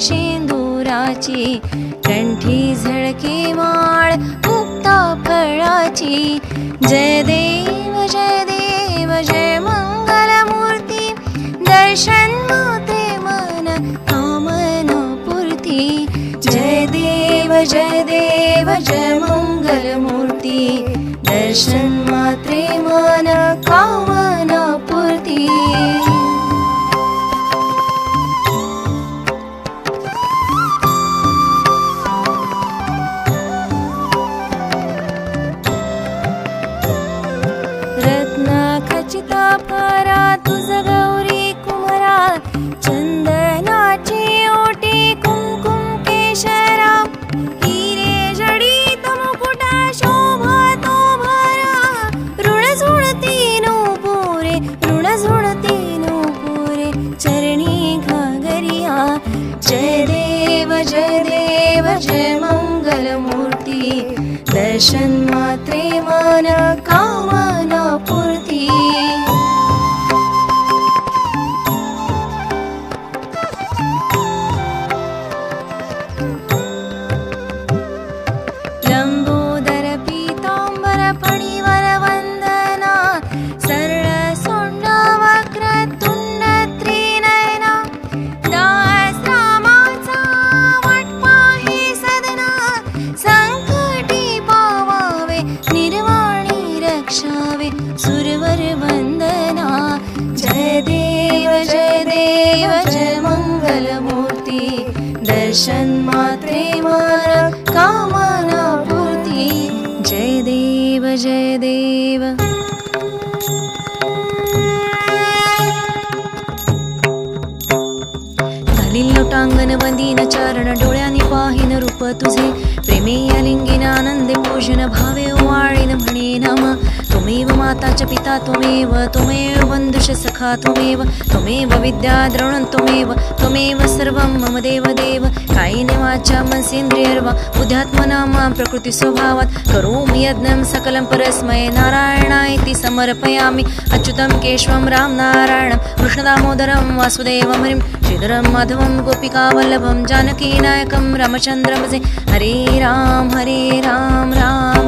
शेंदुराची कंठी झळके माळ मुक्ता फळाची. जय देव जय देव जय मंगलमूर्ती दर्शन माते मन कामना पूर्ती जय देव जय देव जय मंगलमूर्ती दर्शन मात्रे जय देव जय मङ्गलमूर्ति दर्शन् मात्रे मान कामाना पूर्ति। लम्बोदर पीताम्बरपणि देव जय मंगलमूर्ती दर्शन मात्रे मन कामना पूर्ती जय देव जय देव. घालील लोटांगण वंदीन चरण डोळ्याने पाहिन रूप तुझे. प्रेमे लिंगीन आनंदे पूजन भावे माता च पिता त्वमेव त्वमेव बन्धुश सखा त्वमेव त्वमेव विद्या द्रोणं त्वमेव त्वमेव सर्वं मम देव देव कायेन वाचा मनसेन्द्रियर्वा बुद्ध्यात्मना मां प्रकृतिस्वभावात् करोमि यज्ञं सकलं परस्मै नारायणायति समर्पयामि. अच्युतं केशवं राम नारायणं कृष्णदामोदरं वासुदेवं हरिं श्रीधरं माधवं गोपिकावल्लभं जानकीनायकं रामचन्द्रभजे हरे राम हरे राम राम।